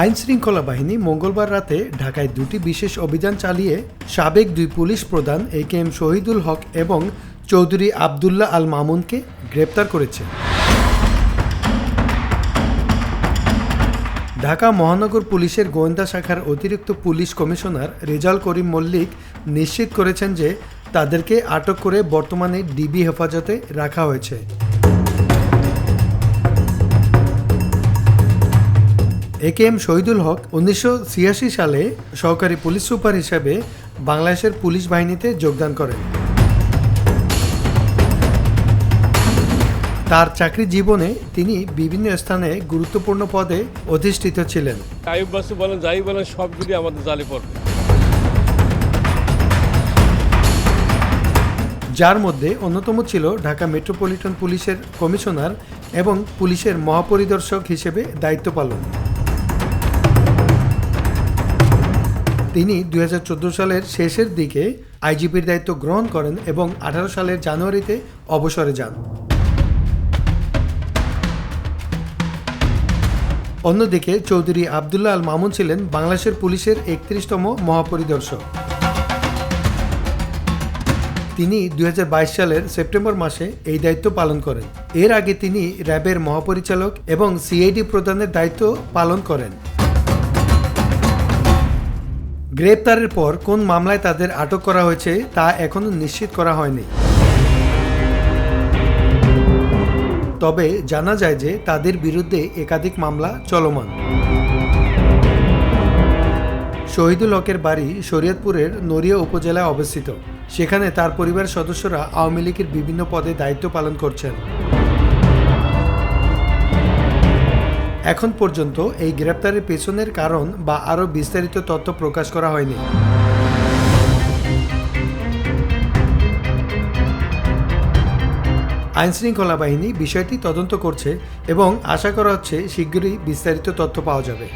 আইন শৃঙ্খলা বাহিনী মঙ্গলবার রাতে ঢাকায় দুটি বিশেষ অভিযান চালিয়ে সাবেক দুই পুলিশ প্রধান এ কে এম শহীদুল হক এবং চৌধুরী আবদুল্লাহ আল মামুনকে গ্রেপ্তার করেছে। ঢাকা মহানগর পুলিশের গোয়েন্দা শাখার অতিরিক্ত পুলিশ কমিশনার রেজাল করিম মল্লিক নিশ্চিত করেছেন যে তাদেরকে আটক করে বর্তমানে ডিবি হেফাজতে রাখা হয়েছে। এ কে এম শহীদুল হক উনিশশো ছিয়াশি সালে সহকারী পুলিশ সুপার হিসাবে বাংলাদেশের পুলিশ বাহিনীতে যোগদান করেন। তার চাকরি জীবনে তিনি বিভিন্ন স্থানে গুরুত্বপূর্ণ পদে অধিষ্ঠিত ছিলেন। আয়ুব বাসু বলেন যাই বলেন সবগুলি আমাদের জালে পড়বে যার মধ্যে অন্যতম ছিল ঢাকা মেট্রোপলিটন পুলিশের কমিশনার এবং পুলিশের মহাপরিদর্শক হিসেবে দায়িত্ব পালন। তিনি দুই হাজার চোদ্দ সালের শেষের দিকে আইজিপির দায়িত্ব গ্রহণ করেন এবং আঠারো সালের জানুয়ারিতে অবসরে যান। অন্যদিকে চৌধুরী আবদুল্লাহ আল মামুন ছিলেন বাংলাদেশের পুলিশের একত্রিশতম মহাপরিদর্শক। তিনি দুই হাজার বাইশ সালের সেপ্টেম্বর মাসে এই দায়িত্ব পালন করেন। এর আগে তিনি র্যাবের মহাপরিচালক এবং সিআইডি প্রধানের দায়িত্ব পালন করেন। গ্রেপ্তারের পর কোন মামলায় তাদের আটক করা হয়েছে তা এখনও নিশ্চিত করা হয়নি। তবে জানা যায় যে তাদের বিরুদ্ধে একাধিক মামলা চলমান। শহীদুল হকের বাড়ি শরীয়তপুরের নড়িয়া উপজেলায় অবস্থিত। সেখানে তার পরিবারের সদস্যরা আওয়ামী লীগের বিভিন্ন পদে দায়িত্ব পালন করছেন। এখন পর্যন্ত এই গ্রেপ্তারের পেছনের কারণ বা আরও বিস্তারিত তথ্য প্রকাশ করা হয়নি। আইনশৃঙ্খলা বাহিনী বিষয়টি তদন্ত করছে এবং আশা করা হচ্ছে শীঘ্রই বিস্তারিত তথ্য পাওয়া যাবে।